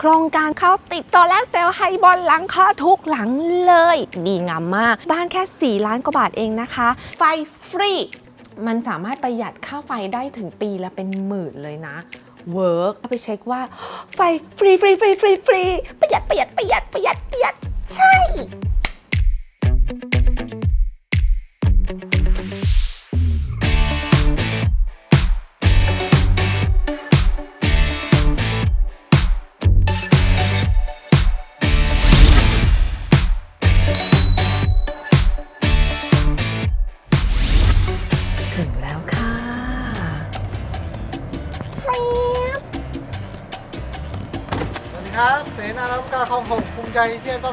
โครงการเขาติดโซลาเซลล์ไฮบอลหลังคาทุกหลังเลย ดีงามมาก บ้านแค่ 4 ล้านกว่าบาทเองนะคะ ไฟฟรี มันสามารถประหยัดค่าไฟได้ถึงปีละเป็นหมื่นเลยนะเวิร์กไปเช็คว่าไฟฟรีฟรีฟรีฟรีฟรีประหยัดประหยัดประหยัดประหยัดประหยัดใช่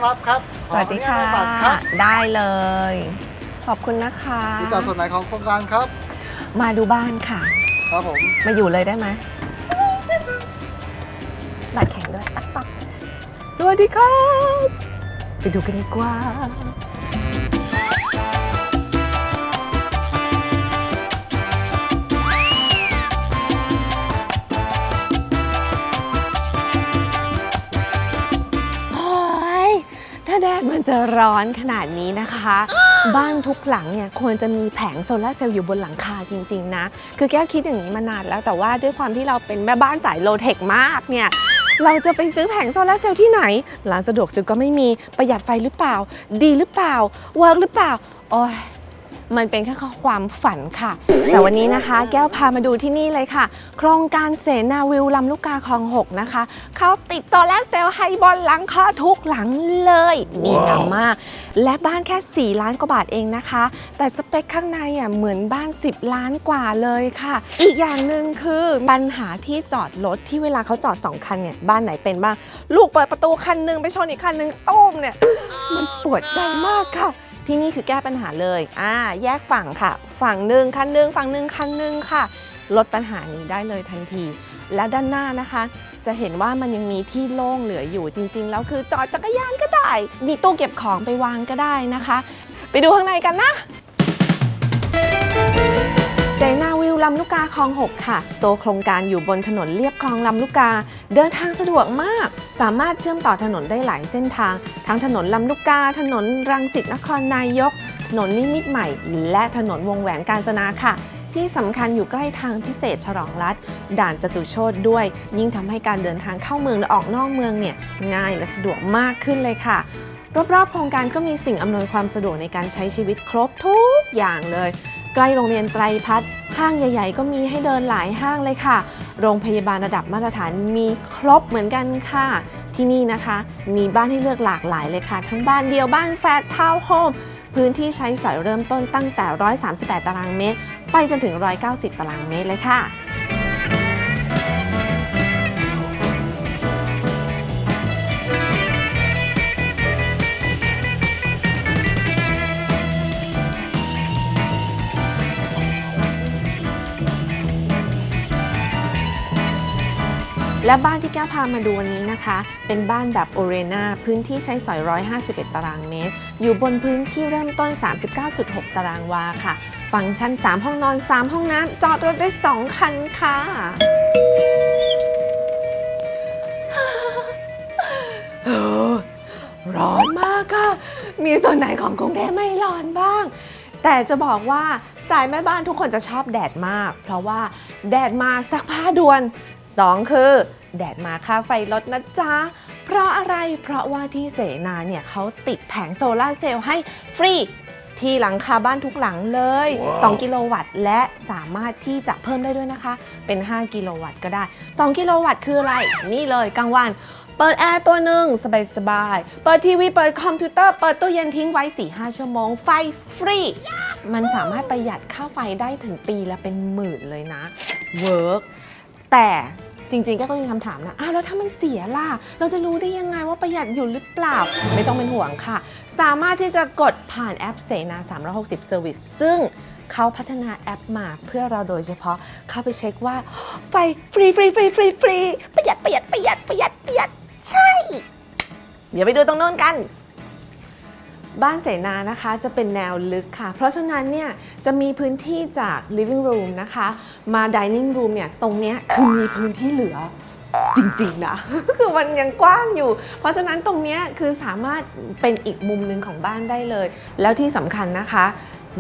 รับครับสวัสดีค่ะ ขออนุญาตให้บัตรครับได้เลย ขอบคุณนะคะที่จอดส่วนไหนของโครงการครับ มาดูบ้านค่ะ ครับผม มาอยู่เลยได้ไหมบัตรแข็งด้วยปักปักสวัสดีครับ ไปดูกันดีกว่า มันจะร้อนขนาดนี้นะคะ บ้านทุกหลังเนี่ยควรจะมีแผงโซลาเซลล์อยู่บนหลังคาจริงๆนะ คือแก้วคิดอย่างนี้มานานแล้วแต่ว่าด้วยความที่เราเป็นแม่บ้านสายโลเทคมากเนี่ยเราจะไปซื้อแผงโซลาเซลล์ที่ไหน ร้านสะดวกซื้อก็ไม่มีประหยัดไฟหรือเปล่า ดีหรือเปล่าเวิร์กหรือเปล่าโอ้ย มันเป็นแค่ความฝันค่ะ แต่วันนี้นะคะ แก้วพามาดูที่นี่เลยค่ะ โครงการเสนาวิวลำลูกกาคลอง 6 นะคะ เขาติดโซลาร์เซลล์ให้บนหลังคาทุกหลังเลยดีงามมาก และบ้านแค่ 4 ล้านกว่าบาทเองนะคะ แต่สเปคข้างในอะเหมือนบ้าน 10 ล้านกว่าเลยค่ะ อีกอย่างหนึ่งคือปัญหาที่จอดรถที่เวลาเขาจอด 2 คันเนี่ยบ้านไหนเป็นบ้างลูกเปิดประตูคันหนึงไปชนอีกคันหนึงต้มเนี่ยมันปวดใจมากค่ะ ที่นี่คือแก้ปัญหาเลยอ่าแยกฝั่งค่ะ ฝั่งหนึ่งคันหนึ่งฝั่งหนึ่งคันหนึ่งค่ะ ลดปัญหานี้ได้เลยทันที และด้านหน้านะคะ จะเห็นว่ามันยังมีที่โล่งเหลืออยู่จริง ๆ แล้วคือจอดจักรยานก็ได้ มีตู้เก็บของไปวางก็ได้นะคะ ไปดูข้างในกันนะเสนาวิวลำลูกกาคลอง 6 ค่ะ ตัวโครงการอยู่บนถนนเลียบคลองลำลูกกา เดินทางสะดวกมาก สามารถเชื่อมต่อถนนได้หลายเส้นทาง ทั้งถนนลำลูกกา ถนนรังสิตนครนายก ถนนนิมิตรใหม่ และถนนวงแหวนกาญจนาค่ะ ที่สำคัญอยู่ใกล้ทางพิเศษฉลองรัฐ ด่านจตุโชตด้วย ยิ่งทำให้การเดินทางเข้าเมืองและออกนอกเมืองเนี่ยง่ายและสะดวกมากขึ้นเลยค่ะรอบๆโครงการก็มีสิ่งอำนวยความสะดวกในการใช้ชีวิตครบทุกอย่างเลย ใกล้โรงเรียนไตรพัฒน์ห้างใหญ่ ๆ ก็มีให้เดินหลายห้างเลยค่ะ โรงพยาบาลระดับมาตรฐานมีครบเหมือนกันค่ะ ที่นี่นะคะ มีบ้านให้เลือกหลากหลายเลยค่ะ ทั้งบ้านเดียวบ้านแฟตทาวน์โฮมพื้นที่ใช้สอยเริ่มต้นตั้งแต่ 138 ตารางเมตร ไปจนถึง 190 ตารางเมตรเลยค่ะ และบ้านที่แก้วพามาดูวันนี้นะคะ เป็นบ้านแบบโอเรนาพื้นที่ใช้สอย 151 ตารางเมตร อยู่บนพื้นที่เริ่มต้น 39.6 ตารางวาค่ะ ฟังก์ชัน 3 ห้องนอน 3 ห้องน้ำจอดรถได้ 2 คันค่ะร้อนมากค่ะ มีส่วนไหนของกรุงเทพไม่ร้อนบ้าง แต่จะบอกว่าสายแม่บ้านทุกคนจะชอบแดดมาก เพราะว่าแดดมาซักผ้าด่วน 2 คือ แดดมาค่าไฟลดนะจ๊ะ เพราะอะไรเพราะว่าที่เสนาเนี่ยเขาติดแผงโซลาร์เซลล์ให้ฟรีที่หลังคาบ้านทุกหลังเลย 2 กิโลวัตต์ และสามารถที่จะเพิ่มได้ด้วยนะคะ เป็น 5 กิโลวัตต์ก็ได้ 2 กิโลวัตต์คืออะไร นี่เลยกลางวัน เปิดแอร์ตัวหนึ่งสบายๆ เปิดทีวี เปิดคอมพิวเตอร์ เปิดตู้เย็นทิ้งไว้ 4-5 ชั่วโมง ไฟฟรี มันสามารถประหยัดค่าไฟได้ถึงปีละเป็นหมื่นเลยนะ เวิร์ก แต่จริงๆ ก็ต้องมีคำถามนะ อ้าว แล้วถ้ามันเสียล่ะ เราจะรู้ได้ยังไงว่าประหยัดอยู่หรือเปล่า ไม่ต้องเป็นห่วงค่ะ สามารถที่จะกดผ่านแอปเสนา 360 Service ซึ่งเขาพัฒนาแอปมาเพื่อเราโดยเฉพาะ เข้าไปเช็คว่า ไฟฟรีฟรีฟรีฟรีฟรีประหยัดประหยัดประหยัดประหยัดประหยัดใช่ เดี๋ยวไปดูตรงโน้นกัน บ้านเสนานะคะจะเป็นแนวลึกค่ะ เพราะฉะนั้นเนี่ยจะมีพื้นที่จาก living room นะคะ มา dining room เนี่ยตรงเนี้ยคือมีพื้นที่เหลือจริงๆนะ คือมันยังกว้างอยู่ เพราะฉะนั้นตรงนี้คือสามารถเป็นอีกมุมหนึ่งของบ้านได้เลย แล้วที่สำคัญนะคะ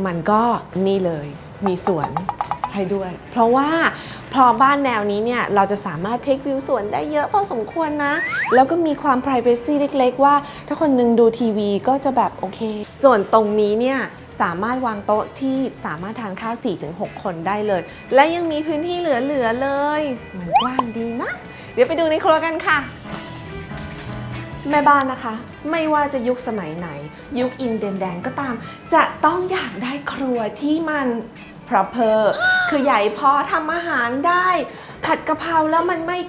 มันก็นี่เลยมีสวน ให้ด้วย เพราะว่าพอบ้านแนวนี้เนี่ย เราจะสามารถเทควิวสวนได้เยอะพอสมควรนะ แล้วก็มีความ p r i เวซีเล็ก ๆ ว่า ถ้าคนหนึงดูทีวีก็จะแบบโอเค ส่วนตรงนี้เนี่ยสามารถวางโต๊ะที่สามารถทานข้าว 4-6 คนได้เลย และยังมีพื้นที่เหลือ ๆ เลย มันกว้างดีนะ เดี๋ยวไปดูในครัวกันค่ะ แม่บ้านนะคะ ไม่ว่าจะยุคสมัยไหน ยุคอินเดียนแดงก็ตาม จะต้องอยากได้ครัวที่มัน proper คือใหญ่พอทำอาหารได้ ผัดกะเพราแล้วมันไม่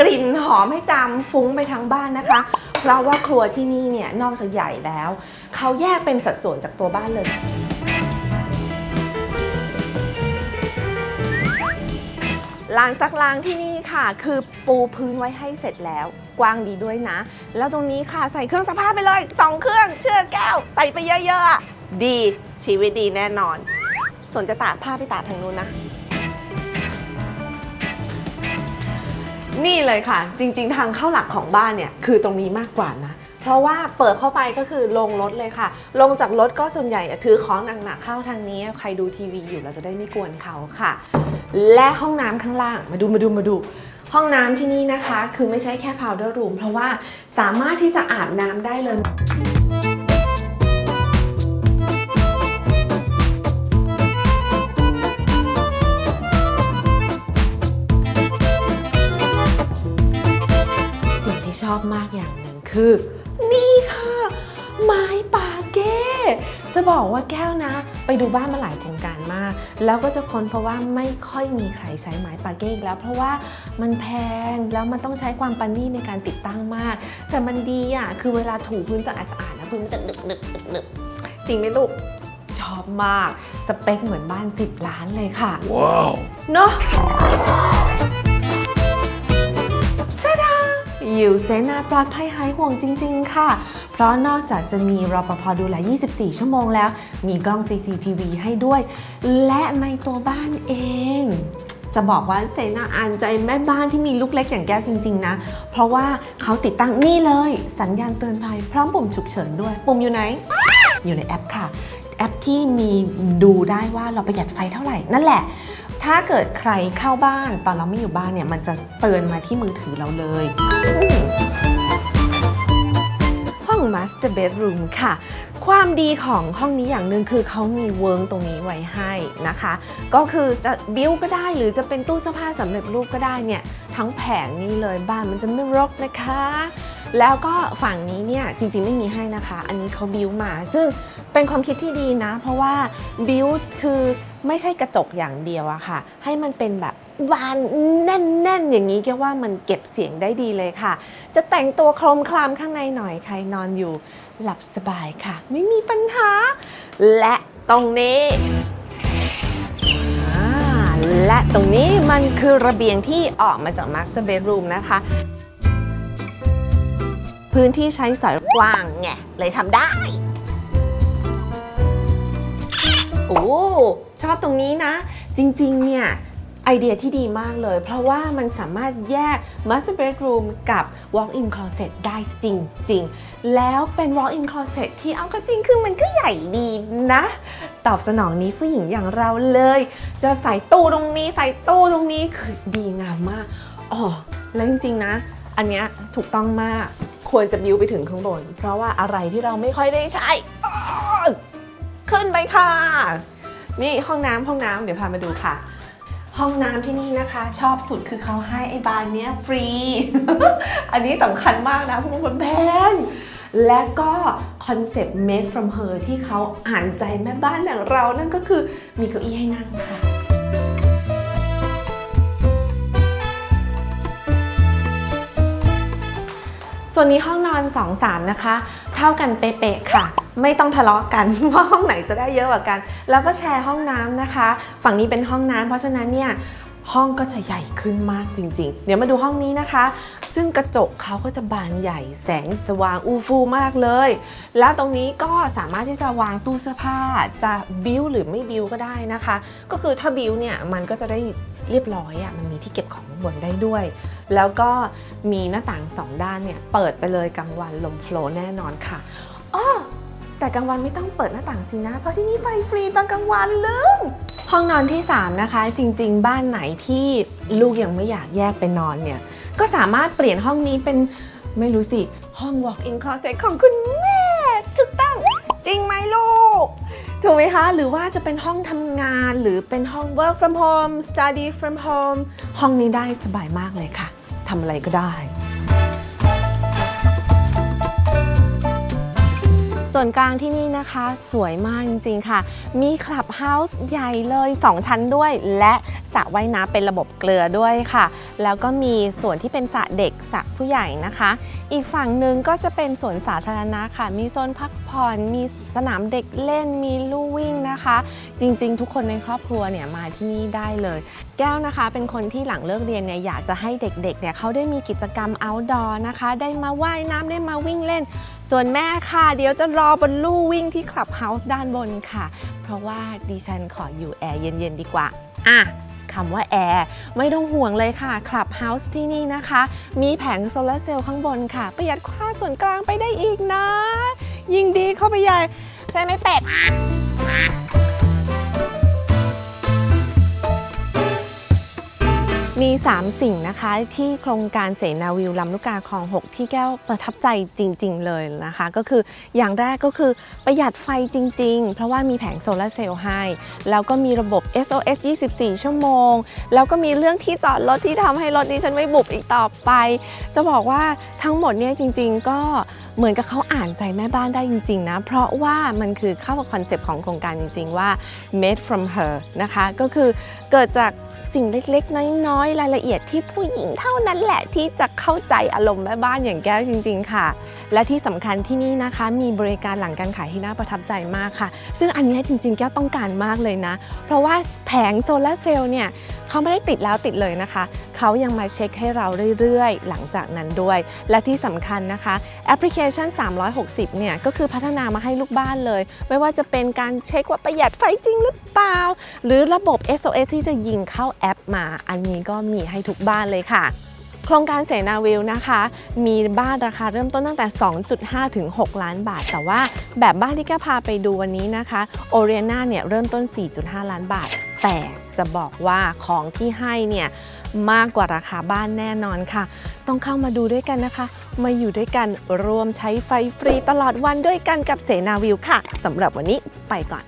กลิ่นหอมให้จำฟุ้งไปทั้งบ้านนะคะ เพราะว่าครัวที่นี่เนี่ยนอกจากใหญ่แล้ว เขาแยกเป็นสัดส่วนจากตัวบ้านเลยลานซักล้างที่นี่ค่ะ คือปูพื้นไว้ให้เสร็จแล้ว กว้างดีด้วยนะ แล้วตรงนี้ค่ะใส่เครื่องซักผ้าไปเลยสองเครื่อง เชื่อแก้ว ใส่ไปเยอะๆดีชีวิตดีแน่นอน ส่วนจะตากผ้าไปตากทางนู้นนะ นี่เลยค่ะ จริง ๆ ทางเข้าหลักของบ้านเนี่ยคือตรงนี้มากกว่านะ เพราะว่าเปิดเข้าไปก็คือลงรถเลยค่ะ ลงจากรถก็ส่วนใหญ่ถือของหนักๆเข้าทางนี้ ใครดูทีวีอยู่เราจะได้ไม่กวนเขาค่ะ และห้องน้ำข้างล่างมาดูมาดูมาดูห้องน้ำที่นี่นะคะ คือไม่ใช่แค่ powder room เพราะว่าสามารถที่จะอาบน้ำได้เลย อบมากอย่างหนึ่งคือ นี่ค่ะ ไม้ปาเก้จะบอกว่าแก้วนะ ไปดูบ้านมาหลายโครงการมาก แล้วก็จะค้นเพราะว่าไม่ค่อยมีใครใช้ไม้ปาเก้อีกแล้ว เพราะว่ามันแพงแล้วมันต้องใช้ความปันนี่ในการติดตั้งมาก แต่มันดีอะคือเวลาถูพื้นสะอาดๆนะพื้นมันจะดึกดึกดึกดึกจริงไหมลูกชอบมาก สเปคเหมือนบ้าน 10 ล้านเลยค่ะ ว้าว เนาะ อยู่เซนาปลอดภัยหายห่วงจริง ๆ ค่ะ เพราะนอกจากจะมีรปภดูแล 24 ชั่วโมงแล้ว มีกล้อง CCTV ให้ด้วย และในตัวบ้านเอง จะบอกว่าเซนาอ่านใจแม่บ้านที่มีลูกเล็กอย่างแก้วจริง ๆ นะ เพราะว่าเขาติดตั้งนี่เลย สัญญาณเตือนภัยพร้อมปุ่มฉุกเฉินด้วย ปุ่มอยู่ไหน อยู่ในแอปค่ะ แอปที่มีดูได้ว่าเราประหยัดไฟเท่าไหร่นั่นแหละ ถ้าเกิดใครเข้าบ้านตอนเราไม่อยู่บ้านเนี่ยมันจะเตือนมาที่มือถือเราเลยห้อง Master Bedroom ค่ะ ความดีของห้องนี้อย่างหนึ่งคือเขามีเวิร์งตรงนี้ไว้ให้นะคะ ก็คือจะบิ้วก็ได้หรือจะเป็นตู้เสื้อผ้าสำเร็จรูปก็ได้เนี่ย ทั้งแผงนี้เลยบ้านมันจะไม่รกนะคะ แล้วก็ฝั่งนี้เนี่ยจริงๆไม่มีให้นะคะ อันนี้เขาบิ้วมาซึ่ง เป็นความคิดที่ดีนะ เพราะว่าบิวคือไม่ใช่กระจกอย่างเดียวอะค่ะ ให้มันเป็นแบบบานแน่นๆ อย่างนี้แกว่ามันเก็บเสียงได้ดีเลยค่ะ จะแต่งตัวโครมคลามข้างในหน่อยใครนอนอยู่หลับสบายค่ะ ไม่มีปัญหา และตรงนี้และตรงนี้มันคือระเบียงที่ออกมาจาก Master Bedroom นะคะ พื้นที่ใช้สอยกว้างไงเลยทำได้ โอ้ชอบตรงนี้นะ จริงๆ เนี่ยไอเดียที่ดีมากเลย เพราะว่ามันสามารถแยก Master Bedroom กับ Walk-in Closet ได้จริง ๆ แล้วเป็น Walk-in Closet ที่เอาก็จริงคือมันก็ใหญ่ดีนะ ตอบสนองนี้ผู้หญิงอย่างเราเลย จะใส่ตู้ตรงนี้ใส่ตู้ตรงนี้คือดีงามมากอ๋อแล้วจริง ๆ นะ อันเนี้ยถูกต้องมากควรจะบิวไปถึงข้างบน เพราะว่าอะไรที่เราไม่ค่อยได้ใช้ ขึ้นไปค่ะ นี่ห้องน้ำห้องน้ำเดี๋ยวพามาดูค่ะ ห้องน้ำที่นี่นะคะ ชอบสุดคือเขาให้ไอ้บานเนี้ยฟรี อันนี้สำคัญมากนะเพราะว่ามันแพงและก็คอนเซปต์ made from her ที่เขาอ่านใจแม่บ้านอย่างเรา นั่นก็คือมีเก้าอี้ให้นั่งค่ะส่วนนี้ห้องนอน 2 3 นะคะ เท่ากันเป๊ะๆค่ะ ไม่ต้องทะเลาะกันว่าห้องไหนจะได้เยอะกว่ากัน แล้วก็แชร์ห้องน้ำนะคะ ฝั่งนี้เป็นห้องน้ำเพราะฉะนั้นเนี่ยห้องก็จะใหญ่ขึ้นมากจริง ๆ เดี๋ยวมาดูห้องนี้นะคะ ซึ่งกระจกเขาก็จะบานใหญ่แสงสว่างอูฟูมากเลย แล้วตรงนี้ก็สามารถที่จะวางตู้เสื้อผ้าจะบิวหรือไม่บิวก็ได้นะคะ ก็คือถ้าบิวเนี่ยมันก็จะได้เรียบร้อยอะ่ะมันมีที่เก็บของบนได้ด้วย แล้วก็มีหน้าต่างสองด้านเนี่ยเปิดไปเลยกลางวันลมโฟล์แน่นอนค่ะอ้อ แต่กลางวันไม่ต้องเปิดหน้าต่างสินะ เพราะที่นี่ไฟฟรีตอนกลางวันลืมห้องนอนที่ 3 นะคะ จริง ๆ บ้านไหนที่ลูกยังไม่อยากแยกไปนอนเนี่ย ก็สามารถเปลี่ยนห้องนี้เป็นไม่รู้สิ ห้อง walk-in closet ของคุณแม่ถูกต้องจริงไหมลูก ถูกไหมคะ หรือว่าจะเป็นห้องทำงานหรือเป็นห้อง work from home study from home ห้องนี้ได้สบายมากเลยค่ะทำอะไรก็ได้ ส่วนกลางที่นี่นะคะสวยมากจริงๆค่ะ มีคลับเฮาส์ใหญ่เลย 2 ชั้นด้วย และสระว่ายน้ำเป็นระบบเกลือด้วยค่ะ แล้วก็มีส่วนที่เป็นสระเด็กสระผู้ใหญ่นะคะอีกฝั่งหนึ่งก็จะเป็นสวนสาธารณะค่ะ มีโซนพักผ่อน มีสนามเด็กเล่น มีลู่วิ่งนะคะ จริงๆ ทุกคนในครอบครัวเนี่ยมาที่นี่ได้เลย แก้วนะคะเป็นคนที่หลังเลิกเรียนเนี่ยอยากจะให้เด็กๆ เนี่ยเขาได้มีกิจกรรม outdoor นะคะ ได้มาว่ายน้ำได้มาวิ่งเล่น ส่วนแม่ค่ะ เดี๋ยวจะรอบนลู่วิ่งที่คลับเฮาส์ด้านบนค่ะ เพราะว่าดิฉันขออยู่แอร์เย็นๆดีกว่า อะ คำว่าแอร์ไม่ต้องห่วงเลยค่ะคลับเฮาส์ที่นี่นะคะ มีแผงโซลาร์เซลล์ข้างบนค่ะ ประหยัดค่าส่วนกลางไปได้อีกนะ ยิ่งดีเข้าไปใหญ่ ใช่ไหมเป็ด มี 3 สิ่งนะคะที่โครงการเสนาวิวลำลูกกาคลอง 6 ที่แก้วประทับใจจริง ๆ เลยนะคะ ก็คืออย่างแรกก็คือประหยัดไฟจริง ๆ เพราะว่ามีแผงโซลาร์เซลล์ให้ แล้วก็มีระบบ SOS 24 ชั่วโมง แล้วก็มีเรื่องที่จอดรถที่ทำให้รถดิฉันไม่บุบอีกต่อไป จะบอกว่าทั้งหมดเนี่ยจริง ๆ ก็เหมือนกับเขาอ่านใจแม่บ้านได้จริง ๆ นะ เพราะว่ามันคือเข้ากับคอนเซปต์ของโครงการจริง ๆ ว่า made from her นะคะก็คือเกิดจาก สิ่งเล็กๆ น้อยๆ รายละเอียดที่ผู้หญิงเท่านั้นแหละที่จะเข้าใจอารมณ์แม่บ้านอย่างแก้วจริง ๆ ค่ะและที่สำคัญที่นี่นะคะ มีบริการหลังการขายที่น่าประทับใจมากค่ะ ซึ่งอันนี้จริงๆ แก้วต้องการมากเลยนะ เพราะว่าแผงโซลาร์เซลล์เนี่ยเขาไม่ได้ติดแล้วติดเลยนะคะ เขายังมาเช็คให้เราเรื่อยๆ หลังจากนั้นด้วย และที่สำคัญนะคะ แอปพลิเคชัน 360 เนี่ย ก็คือพัฒนามาให้ลูกบ้านเลย ไม่ว่าจะเป็นการเช็คว่าประหยัดไฟจริงหรือเปล่า หรือระบบ SOS ที่จะยิงเข้าแอปมา อันนี้ก็มีให้ทุกบ้านเลยค่ะ โครงการเสนาวิวนะคะ มีบ้านราคาเริ่มต้นตั้งแต่ 2.5 ถึง 6 ล้านบาท แต่ว่าแบบบ้านที่แกพาไปดูวันนี้นะคะโอเรียนาเนี่ยเริ่มต้น 4.5 ล้านบาท แต่จะบอกว่าของที่ให้เนี่ยมากกว่าราคาบ้านแน่นอนค่ะ ต้องเข้ามาดูด้วยกันนะคะ มาอยู่ด้วยกันรวมใช้ไฟฟรีตลอดวันด้วยกันกับเสนาวิวค่ะสำหรับวันนี้ไปก่อน